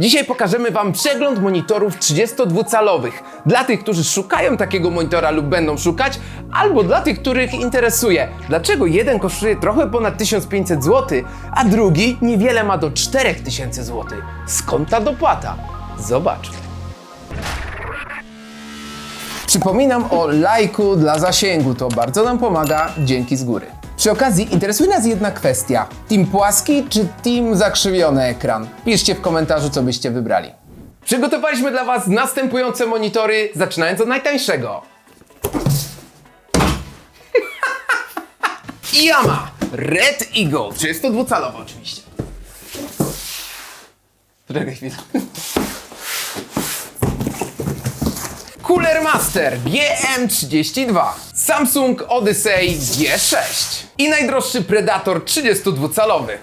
Dzisiaj pokażemy Wam przegląd monitorów 32-calowych. Dla tych, którzy szukają takiego monitora lub będą szukać, albo dla tych, których interesuje, dlaczego jeden kosztuje trochę ponad 1500 zł, a drugi niewiele ma do 4000 zł. Skąd ta dopłata? Zobaczmy. Przypominam o lajku dla zasięgu, to bardzo nam pomaga, dzięki z góry. Przy okazji interesuje nas jedna kwestia. Team płaski czy team zakrzywiony ekran? Piszcie w komentarzu, co byście wybrali. Przygotowaliśmy dla Was następujące monitory, zaczynając od najtańszego. Yama Red Eagle, 32-calowy oczywiście. Poczekaj chwilę. Cooler Master GM32, Samsung Odyssey G6 i najdroższy Predator 32-calowy.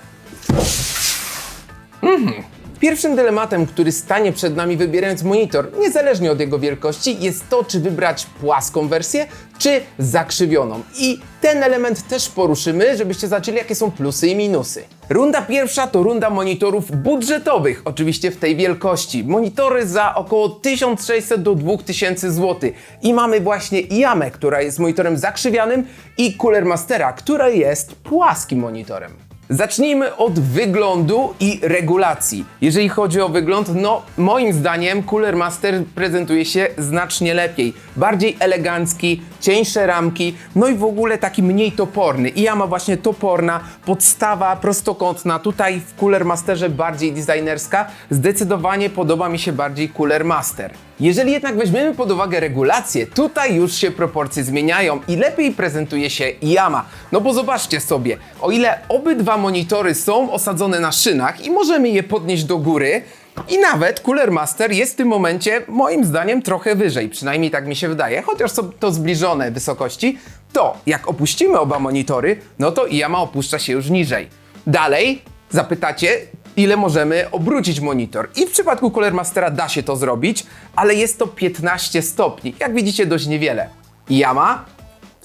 Mhm. Pierwszym dylematem, który stanie przed nami wybierając monitor, niezależnie od jego wielkości, jest to, czy wybrać płaską wersję, czy zakrzywioną. I ten element też poruszymy, żebyście zobaczyli, jakie są plusy i minusy. Runda pierwsza to runda monitorów budżetowych, oczywiście w tej wielkości. Monitory za około 1600 do 2000 zł. I mamy właśnie Yamę, która jest monitorem zakrzywianym i Cooler Mastera, która jest płaskim monitorem. Zacznijmy od wyglądu i regulacji. Jeżeli chodzi o wygląd, no moim zdaniem Cooler Master prezentuje się znacznie lepiej. Bardziej elegancki, cieńsze ramki, no i w ogóle taki mniej toporny. I ja ma właśnie toporna, podstawa prostokątna. Tutaj w Cooler Masterze bardziej designerska. Zdecydowanie podoba mi się bardziej Cooler Master. Jeżeli jednak weźmiemy pod uwagę regulacje, tutaj już się proporcje zmieniają i lepiej prezentuje się Yama. No bo zobaczcie sobie, o ile obydwa monitory są osadzone na szynach i możemy je podnieść do góry, i nawet Cooler Master jest w tym momencie moim zdaniem trochę wyżej, przynajmniej tak mi się wydaje, chociaż są to zbliżone wysokości, to jak opuścimy oba monitory, no to Yama opuszcza się już niżej. Dalej zapytacie, ile możemy obrócić monitor. I w przypadku Cooler Mastera da się to zrobić, ale jest to 15 stopni. Jak widzicie, dość niewiele. Yama,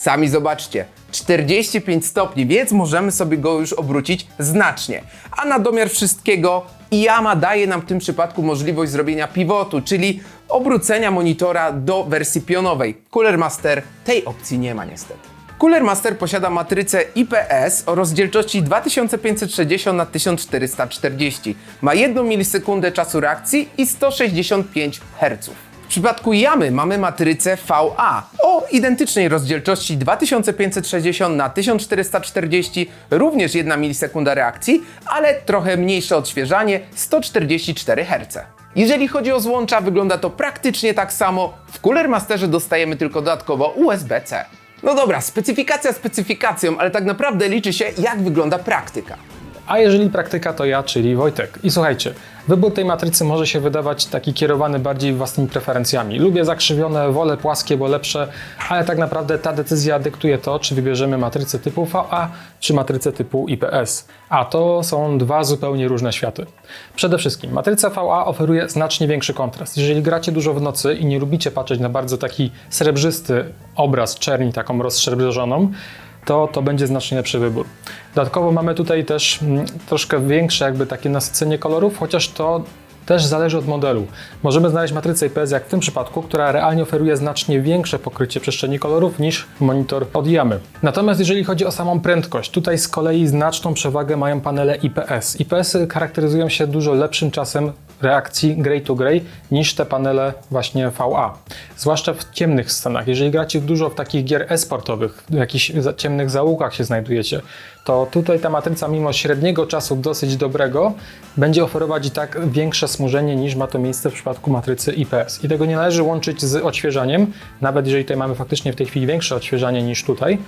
sami zobaczcie, 45 stopni, więc możemy sobie go już obrócić znacznie. A na domiar wszystkiego Yama daje nam w tym przypadku możliwość zrobienia pivotu, czyli obrócenia monitora do wersji pionowej. Cooler Master tej opcji nie ma niestety. Cooler Master posiada matrycę IPS o rozdzielczości 2560 na 1440. Ma 1 milisekundę czasu reakcji i 165 Hz. Przypadku Yamy mamy matrycę VA o identycznej rozdzielczości 2560 na 1440, również 1 milisekunda reakcji, ale trochę mniejsze odświeżanie 144 Hz. Jeżeli chodzi o złącza, wygląda to praktycznie tak samo. W Cooler Masterze dostajemy tylko dodatkowo USB-C. No dobra, specyfikacja specyfikacją, ale tak naprawdę liczy się, jak wygląda praktyka. A jeżeli praktyka, to ja, czyli Wojtek. I słuchajcie, wybór tej matrycy może się wydawać taki kierowany bardziej własnymi preferencjami. Lubię zakrzywione, wolę płaskie, bo lepsze, ale tak naprawdę ta decyzja dyktuje to, czy wybierzemy matrycę typu VA, czy matrycę typu IPS. A to są dwa zupełnie różne światy. Przede wszystkim, matryca VA oferuje znacznie większy kontrast. Jeżeli gracie dużo w nocy i nie lubicie patrzeć na bardzo taki srebrzysty obraz, czerni taką rozszerzebrzoną, to to będzie znacznie lepszy wybór. Dodatkowo mamy tutaj też mm, troszkę większe jakby takie nasycenie kolorów, chociaż to też zależy od modelu. Możemy znaleźć matrycę IPS jak w tym przypadku, która realnie oferuje znacznie większe pokrycie przestrzeni kolorów niż monitor od Yamy. Natomiast jeżeli chodzi o samą prędkość, tutaj z kolei znaczną przewagę mają panele IPS. IPS-y charakteryzują się dużo lepszym czasem reakcji gray to gray niż te panele właśnie VA. Zwłaszcza w ciemnych scenach. Jeżeli gracie dużo w takich gier e-sportowych, w jakichś ciemnych zaułkach się znajdujecie, to tutaj ta matryca mimo średniego czasu dosyć dobrego będzie oferować i tak większe smużenie niż ma to miejsce w przypadku matrycy IPS. I tego nie należy łączyć z odświeżaniem, nawet jeżeli tutaj mamy faktycznie w tej chwili większe odświeżanie niż tutaj,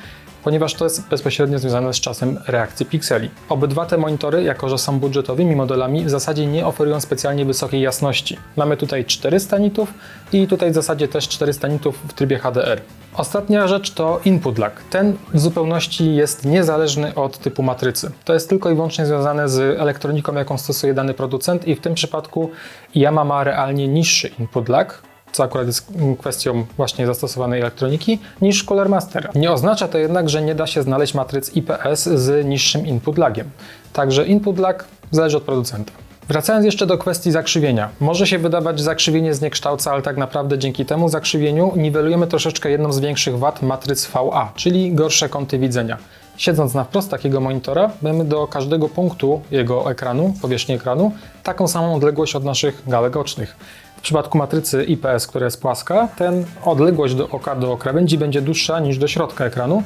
ponieważ to jest bezpośrednio związane z czasem reakcji pikseli. Obydwa te monitory, jako że są budżetowymi modelami, w zasadzie nie oferują specjalnie wysokiej jasności. Mamy tutaj 400 nitów i tutaj w zasadzie też 400 nitów w trybie HDR. Ostatnia rzecz to input lag. Ten w zupełności jest niezależny od typu matrycy. To jest tylko i wyłącznie związane z elektroniką, jaką stosuje dany producent i w tym przypadku Yamaha ma realnie niższy input lag, co akurat jest kwestią właśnie zastosowanej elektroniki, niż Cooler Master. Nie oznacza to jednak, że nie da się znaleźć matryc IPS z niższym input lagiem. Także input lag zależy od producenta. Wracając jeszcze do kwestii zakrzywienia. Może się wydawać, że zakrzywienie zniekształca, ale tak naprawdę dzięki temu zakrzywieniu niwelujemy troszeczkę jedną z większych wad matryc VA, czyli gorsze kąty widzenia. Siedząc na wprost takiego monitora, mamy do każdego punktu jego ekranu, powierzchni ekranu, taką samą odległość od naszych gałek ocznych. Przypadku matrycy IPS, która jest płaska, ten odległość do oka do krawędzi będzie dłuższa niż do środka ekranu,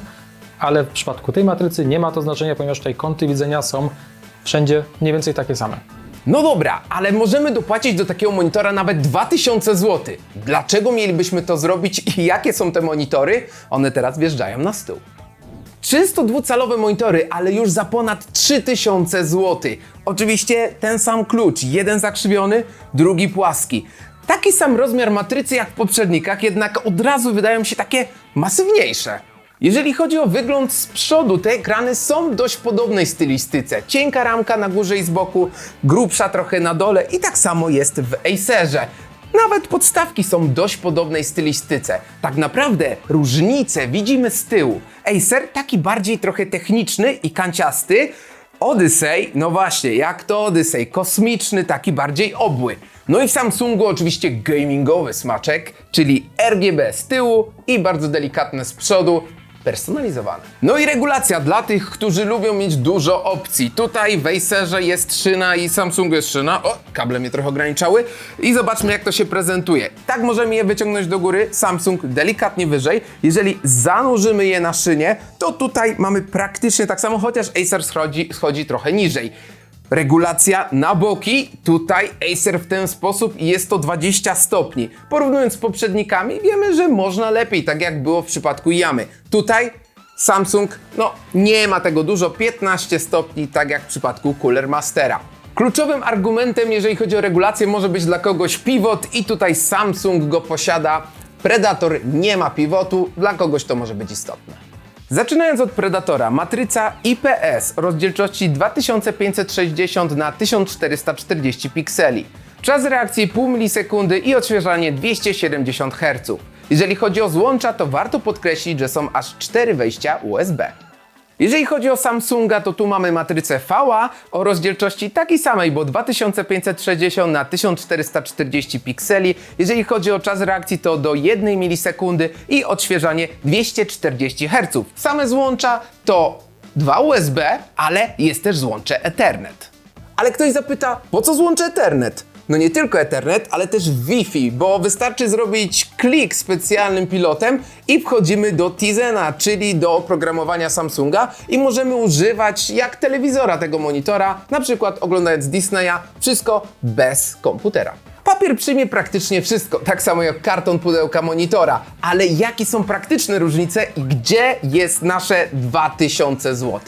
ale w przypadku tej matrycy nie ma to znaczenia, ponieważ tutaj kąty widzenia są wszędzie mniej więcej takie same. No dobra, ale możemy dopłacić do takiego monitora nawet 2000 zł. Dlaczego mielibyśmy to zrobić i jakie są te monitory? One teraz wjeżdżają na stół. 32-calowe monitory, ale już za ponad 3000 zł. Oczywiście ten sam klucz, jeden zakrzywiony, drugi płaski. Taki sam rozmiar matrycy jak w poprzednikach, jednak od razu wydają się takie masywniejsze. Jeżeli chodzi o wygląd z przodu, te ekrany są dość podobnej stylistyce. Cienka ramka na górze i z boku, grubsza trochę na dole i tak samo jest w Acerze. Nawet podstawki są dość podobnej stylistyce. Tak naprawdę różnice widzimy z tyłu. Acer taki bardziej trochę techniczny i kanciasty. Odyssey, no właśnie, jak to Odyssey, kosmiczny, taki bardziej obły. No i w Samsungu oczywiście gamingowy smaczek, czyli RGB z tyłu i bardzo delikatne z przodu, personalizowane. No i regulacja dla tych, którzy lubią mieć dużo opcji. Tutaj w Acerze jest szyna i Samsungu jest szyna. O, kable mnie trochę ograniczały. I zobaczmy jak to się prezentuje. Tak możemy je wyciągnąć do góry, Samsung delikatnie wyżej. Jeżeli zanurzymy je na szynie, to tutaj mamy praktycznie tak samo, chociaż Acer schodzi, schodzi trochę niżej. Regulacja na boki, tutaj Acer w ten sposób jest to 20 stopni. Porównując z poprzednikami, wiemy, że można lepiej, tak jak było w przypadku Yamy. Tutaj Samsung, no nie ma tego dużo, 15 stopni, tak jak w przypadku Cooler Mastera. Kluczowym argumentem, jeżeli chodzi o regulację, może być dla kogoś pivot i tutaj Samsung go posiada. Predator nie ma pivotu, dla kogoś to może być istotne. Zaczynając od Predatora, matryca IPS rozdzielczości 2560 na 1440 pikseli. Czas reakcji pół milisekundy i odświeżanie 270 Hz. Jeżeli chodzi o złącza, to warto podkreślić, że są aż 4 wejścia USB. Jeżeli chodzi o Samsunga, to tu mamy matrycę VA o rozdzielczości takiej samej, bo 2560 na 1440 pikseli. Jeżeli chodzi o czas reakcji, to do 1 milisekundy i odświeżanie 240 Hz. Same złącza to dwa USB, ale jest też złącze Ethernet. Ale ktoś zapyta, po co złącze Ethernet? No nie tylko Ethernet, ale też Wi-Fi, bo wystarczy zrobić klik specjalnym pilotem i wchodzimy do Tizena, czyli do oprogramowania Samsunga i możemy używać jak telewizora tego monitora, na przykład oglądając Disneya, wszystko bez komputera. Papier przyjmie praktycznie wszystko, tak samo jak karton pudełka monitora, ale jakie są praktyczne różnice i gdzie jest nasze 2000 zł?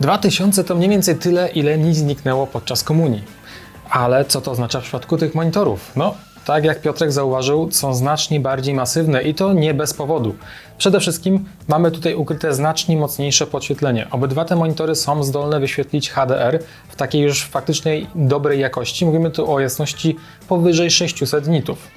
2000 to mniej więcej tyle, ile mi zniknęło podczas komunii. Ale co to oznacza w przypadku tych monitorów? No, tak jak Piotrek zauważył, są znacznie bardziej masywne i to nie bez powodu. Przede wszystkim mamy tutaj ukryte znacznie mocniejsze podświetlenie. Obydwa te monitory są zdolne wyświetlić HDR w takiej już faktycznej dobrej jakości. Mówimy tu o jasności powyżej 600 nitów.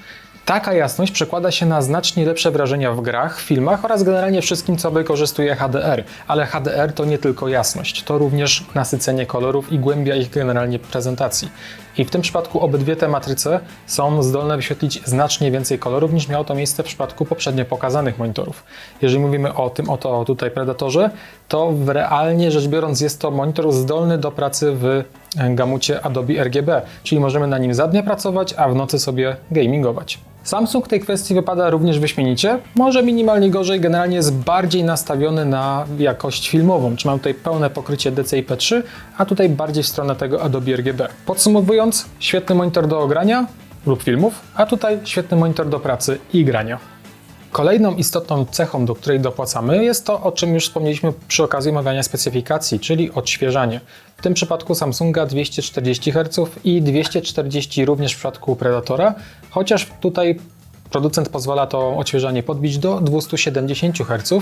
Taka jasność przekłada się na znacznie lepsze wrażenia w grach, filmach oraz generalnie wszystkim, co wykorzystuje HDR. Ale HDR to nie tylko jasność, to również nasycenie kolorów i głębia ich generalnie prezentacji. I w tym przypadku obydwie te matryce są zdolne wyświetlić znacznie więcej kolorów niż miało to miejsce w przypadku poprzednio pokazanych monitorów. Jeżeli mówimy o tym oto tutaj Predatorze, to realnie rzecz biorąc jest to monitor zdolny do pracy w gamucie Adobe RGB, czyli możemy na nim za dnia pracować, a w nocy sobie gamingować. Samsung w tej kwestii wypada również wyśmienicie, może minimalnie gorzej, generalnie jest bardziej nastawiony na jakość filmową, czy mam tutaj pełne pokrycie DCI-P3, a tutaj bardziej w stronę tego Adobe RGB. Podsumowując, świetny monitor do ogrania lub filmów, a tutaj świetny monitor do pracy i grania. Kolejną istotną cechą, do której dopłacamy, jest to, o czym już wspomnieliśmy przy okazji omawiania specyfikacji, czyli odświeżanie. W tym przypadku Samsunga 240 Hz i 240 również w przypadku Predatora, chociaż tutaj producent pozwala to odświeżanie podbić do 270 Hz.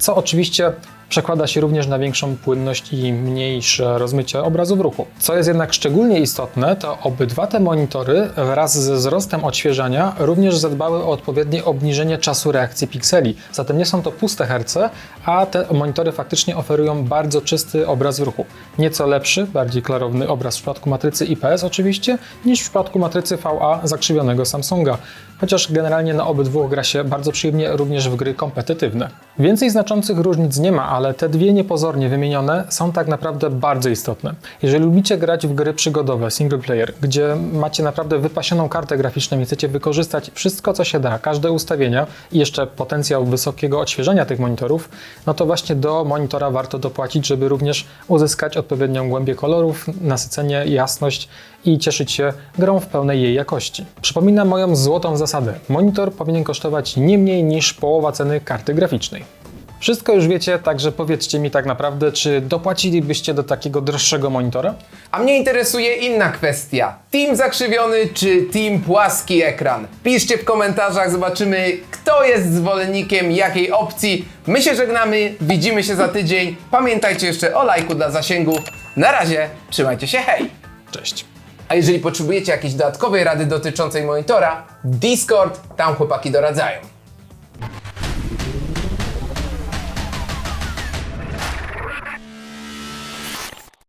Co oczywiście przekłada się również na większą płynność i mniejsze rozmycie obrazu w ruchu. Co jest jednak szczególnie istotne, to obydwa te monitory wraz ze wzrostem odświeżania również zadbały o odpowiednie obniżenie czasu reakcji pikseli. Zatem nie są to puste herce, a te monitory faktycznie oferują bardzo czysty obraz w ruchu. Nieco lepszy, bardziej klarowny obraz w przypadku matrycy IPS oczywiście, niż w przypadku matrycy VA zakrzywionego Samsunga. Chociaż generalnie na obydwu gra się bardzo przyjemnie również w gry kompetytywne. Więcej znaczących różnic nie ma, ale te dwie niepozornie wymienione są tak naprawdę bardzo istotne. Jeżeli lubicie grać w gry przygodowe, single player, gdzie macie naprawdę wypasioną kartę graficzną i chcecie wykorzystać wszystko, co się da, każde ustawienia i jeszcze potencjał wysokiego odświeżania tych monitorów, no to właśnie do monitora warto dopłacić, żeby również uzyskać odpowiednią głębię kolorów, nasycenie, jasność i cieszyć się grą w pełnej jej jakości. Przypominam moją złotą zasadę. Monitor powinien kosztować nie mniej niż połowa ceny karty graficznej. Wszystko już wiecie, także powiedzcie mi tak naprawdę, czy dopłacilibyście do takiego droższego monitora? A mnie interesuje inna kwestia. Team zakrzywiony czy team płaski ekran? Piszcie w komentarzach, zobaczymy kto jest zwolennikiem jakiej opcji. My się żegnamy, widzimy się za tydzień. Pamiętajcie jeszcze o lajku dla zasięgów. Na razie, trzymajcie się, hej! Cześć. A jeżeli potrzebujecie jakiejś dodatkowej rady dotyczącej monitora, Discord, tam chłopaki doradzają.